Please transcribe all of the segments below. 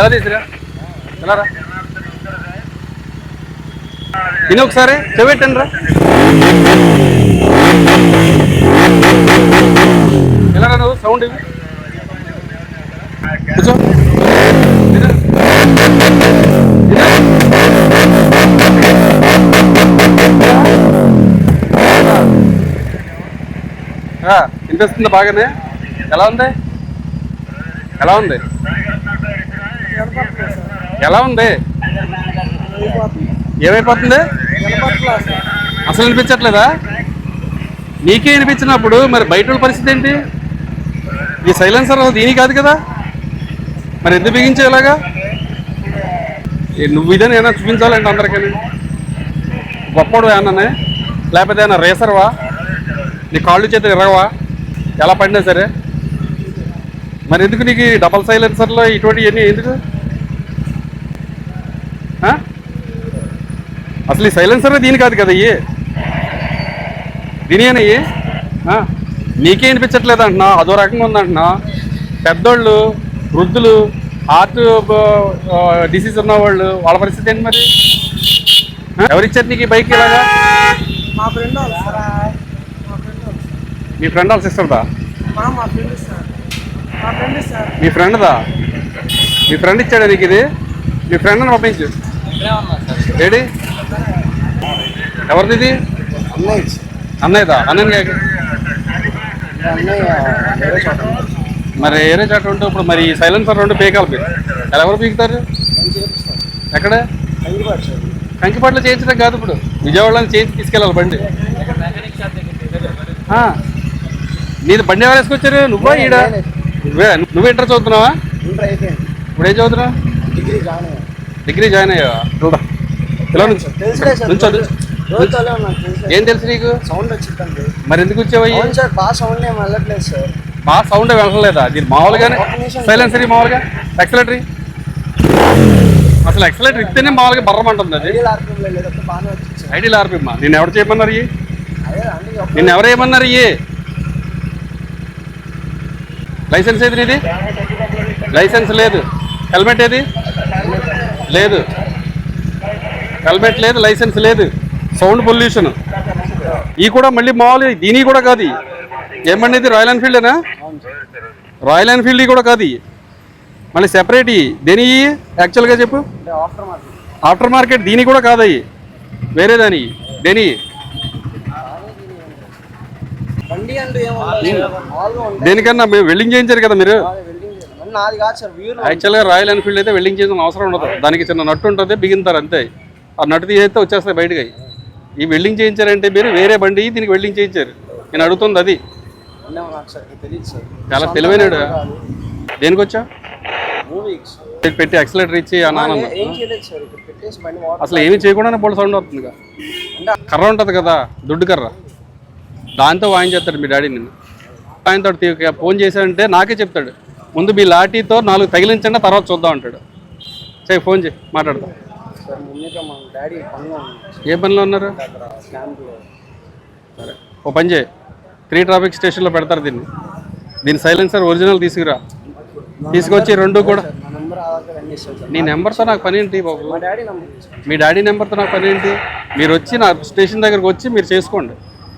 ఎలా తీసిరా? ఎలా రా? తిని ఒకసారి చెవిట్టండి రా ఎలా రా నువ్వు సౌండ్ ఇవి? కూర్చో. తిను. బాగానే. ఎలా ఉంది? ఎలా ఉంది? ఎలా ఉంది? ఏమైపోతుంది? అసలు వినిపించట్లేదా? నీకే వినిపించినప్పుడు మరి బయట పరిస్థితి ఏంటి? ఈ సైలెన్సర్ దీని కాదు కదా? మరి ఎందుకు బిగించేలాగా ఏ, నువ్వు ఇదే ఏమైనా చూపించాలంటే అందరికీ గొప్పడు ఏమన్నానే? లేకపోతే ఏమైనా రేసర్వా? నీ కాళ్ళు చేతులు ఇరగవా ఎలా పడినా సరే? మరి ఎందుకు నీకు డబల్ సైలెన్సర్లో ఇటువంటి ఇవన్నీ ఎందుకు? అసలు ఈ సైలెన్సర్ దీని కాదు కదా ఇవి దీని ఇవి నీకే వినిపించట్లేదు అంటున్నా అదో రకంగా ఉందంటున్నా పెద్దోళ్ళు వృద్ధులు హార్ట్ డిసీజ్ ఉన్న వాళ్ళు వాళ్ళ పరిస్థితి ఏంటి మరి? ఎవరిచ్చారు నీకు ఈ బైక్ ఇలాగా? మా ఫ్రెండ్ వాళ్ళు సిస్టర్దా మా మా ఫ్రెండ్ సార్. మా ఫ్రెండ్ సార్. మీ ఫ్రెండ్దా మీ ఫ్రెండ్ ఇచ్చాడా నీకు ఇది? మీ ఫ్రెండ్ని పంపించు. ఏడి? ఎవరిది ఇది అన్నయ్య అన్నయ్యదా అన్నయ్య మరి ఏరే చాట ఉంటే ఇప్పుడు మరి సైలెన్సర్ రెండు పీకాలి మీరు. ఎలా ఎవరు పీకుతారు? ఎక్కడ? కంకిపాట్లో చేయించడం కాదు ఇప్పుడు. విజయవాడలో చేయించి తీసుకెళ్ళాలి బండి. నీది బండి ఎవరు వేసుకొచ్చారు? నువ్వా ఈడ? నువ్వే. నువ్వు ఇంటర్ చదువుతున్నావా? ఇప్పుడు ఏం చదువుతున్నావు? డిగ్రీ జాయిన్ అయ్యాను డిగ్రీ జాయిన్ అయ్యావా? చూడా. ఇలా నుంచి. ఏం తెలుసు నీకు? సౌండ్ వచ్చిందండి. మరి ఎందుకు వచ్చావయ్యి అవును సార్ బాగా సౌండ్ ఏం వెళ్ళట్లేదు సార్. బాగా సౌండ్ వెళ్ళలేదా దీని మామూలుగానే. సైలెన్సరీ మామూలుగా. ఎక్సలేటరీ అసలు ఎక్సలేటరీ ఇస్తేనే మామూలుగా బర్రమంటుంది అది. ఐడియల్ ఆర్పిమ్మా నిన్ను ఎవరు చేయమన్నారు ఇవి నిన్ను ఎవరు ఏమన్నారు ఇవి లైసెన్స్ ఏది నీది? లైసెన్స్ లేదు. హెల్మెట్ ఏది? లేదు. హెల్మెట్ లేదు లైసెన్స్ లేదు. Sound pollution. ఈ కూడా మళ్ళీ మామూలు దీని కూడా కాదు ఇయి. ఏమండి ఇది రాయల్ ఎన్ఫీల్డేనా రాయల్ ఎన్ఫీల్డ్ కూడా కాదు మళ్ళీ సెపరేట్ దేని యాక్చువల్గా చెప్పు ఆఫ్టర్ మార్కెట్ ఆఫ్టర్ దీని కూడా కాదు అవి వేరే దాని దేని దేనికన్నా మేము వెల్డింగ్ చేయించారు కదా మీరు? యాక్చువల్గా రాయల్ ఎన్ఫీల్డ్ అయితే వెల్డింగ్ చేసిన అవసరం ఉండదు. దానికి చిన్న నట్టు ఉంటుంది బిగింతారు అంతే. ఆ నట్టు తీసేస్తే వచ్చేస్తాయి బయటకి. ఈ వెల్డింగ్ చేయించారంటే మీరు వేరే బండి దీనికి వెల్డింగ్ చేయించారు. నేను అడుగుతుంది అది. చాలా తెలివైనడు. దేనికి వచ్చా పెట్టి ఎక్సలేటర్ ఇచ్చి అన్నాను అసలు ఏమీ చేయకుండానే బోల్ సౌండ్ వస్తుంది అంటే కర్ర ఉంటుంది కదా దుడ్డు కర్ర. దాంతో వాయించేస్తాడు మీ డాడీ నిన్ను. ఆయనతో తీ- ఫోన్ చేశాడంటే నాకే చెప్తాడు. ముందు మీ లాఠీతో నాలుగు తగిలించండి తర్వాత చూద్దాం అంటాడు. సరే ఫోన్ చేయి మాట్లాడదాం. ఏ పనిలో ఉన్నారు? సరే. ఓ పని చేయి. త్రీ ట్రాఫిక్ స్టేషన్లో పెడతారు దీన్ని. దీని సైలెన్సర్ ఒరిజినల్ తీసుకురా. తీసుకొచ్చి రెండు కూడా. నా నెంబర్తో నాకు పని ఏంటి బాబు? మా డాడీ నెంబర్తో నాకు పని ఏంటి? మీరు వచ్చి నా స్టేషన్ దగ్గరకు వచ్చి మీరు చేసుకోండి.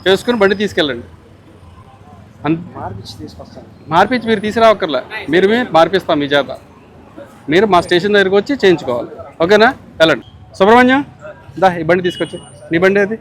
చేసుకుని బండి తీసుకెళ్ళండి. మార్పించి మీరు తీసుకురావక్కర్లే. మీరు మార్పిస్తాం మీ చేత మీరు మా స్టేషన్ దగ్గరికి వచ్చి చేయించుకోవాలి. ఓకేనా? వెళ్ళండి. సుబ్రహ్మణ్యం దా ఈ బండి తీసుకొచ్చి. నీ బండి అది